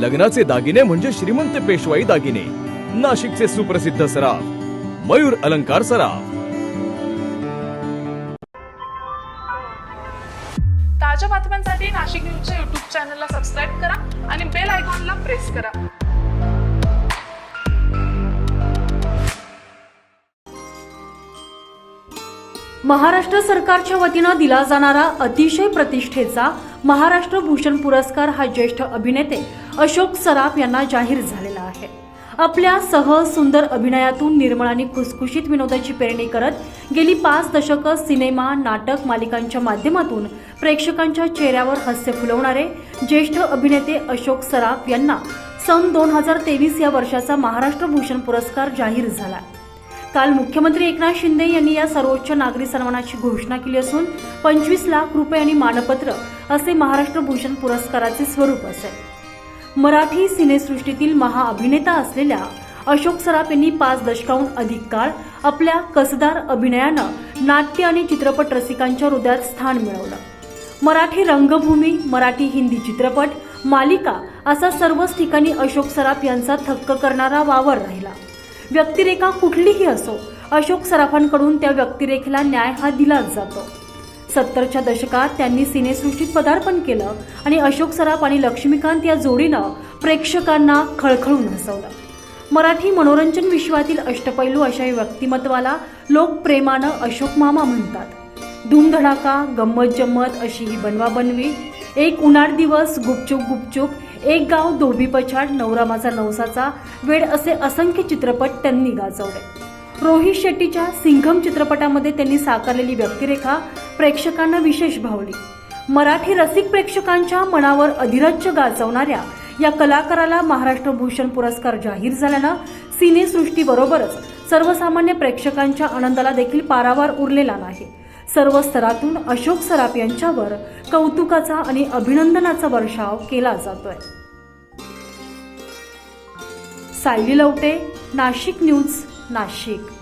लग्नाचे दागिने म्हणजे श्रीमंत पेशवाई दागिने. नाशिकचे सुप्रसिद्ध सराफ. मयूर अलंकार सराफ. ताज्या बातम्यांसाठी नाशिक न्यूजच्या युट्यूब चॅनलला सबस्क्राईब करा आणि बेल आयकॉनला प्रेस करा. महाराष्ट्र सरकारच्या वतीनं दिला जाणारा अतिशय प्रतिष्ठेचा महाराष्ट्र भूषण पुरस्कार हा ज्येष्ठ अभिनेते अशोक सराफ यांना जाहीर झालेला आहे. आपल्या सहज सुंदर अभिनयातून निर्मळ आणि खुसखुशीत विनोदाची पेरणी करत गेली पाच दशकं सिनेमा नाटक मालिकांच्या माध्यमातून प्रेक्षकांच्या चेहऱ्यावर हास्य फुलवणारे ज्येष्ठ अभिनेते अशोक सराफ यांना सन दोन हजार तेवीस या वर्षाचा महाराष्ट्र भूषण पुरस्कार जाहीर झाला. काल मुख्यमंत्री एकनाथ शिंदे यांनी या सर्वोच्च नागरी सन्मानाची घोषणा केली असून पंचवीस लाख रुपये आणि मानपत्र असे महाराष्ट्र भूषण पुरस्काराचे स्वरूप असेल मराठी सिनेसृष्टीतील महाअभिनेता असलेल्या अशोक सराफ यांनी पाच दशकाहून अधिक काळ आपल्या कसदार अभिनयानं नाट्य आणि चित्रपट रसिकांच्या हृदयात स्थान मिळवलं. मराठी रंगभूमी मराठी हिंदी चित्रपट मालिका असा सर्वच ठिकाणी अशोक सराफ यांचा थक्क करणारा वावर राहिला. व्यक्तिरेखा कुठलीही असो अशोक सराफांकडून त्या व्यक्तिरेखेला न्याय हा दिलाच जातो. सत्तरच्या दशकात त्यांनी सिनेसृष्टीत पदार्पण केलं आणि अशोक सराफ आणि लक्ष्मीकांत या जोडीनं प्रेक्षकांना खळखळून हसवलं. मराठी मनोरंजन विश्वातील अष्टपैलू अशा व्यक्तिमत्वाला लोक प्रेमानं अशोक मामा म्हणतात. धूमधडाका गंमत जम्मत अशी ही बनवा बनवी. एक उन्हाळ दिवस गुपचूप गुपचूप एक गाव धोबी पछाड नवरा माझा नवसाचा. वेड असे असंख्य चित्रपट त्यांनी गाजवले. रोहित शेट्टीच्या सिंघम चित्रपटामध्ये त्यांनी साकारलेली व्यक्तिरेखा प्रेक्षकांना विशेष भावली. मराठी रसिक प्रेक्षकांच्या मनावर अधिरज्य गाजवणाऱ्या या कलाकाराला महाराष्ट्र भूषण पुरस्कार जाहीर झाल्यानं सिनेसृष्टीबरोबरच सर्वसामान्य प्रेक्षकांच्या आनंदाला देखील पारावार उरलेला नाही. सर्व स्तरातून अशोक सराफ यांच्यावर कौतुकाचा आणि अभिनंदनाचा वर्षाव केला जातोय. सायली लवटे नाशिक न्यूज. नाशिक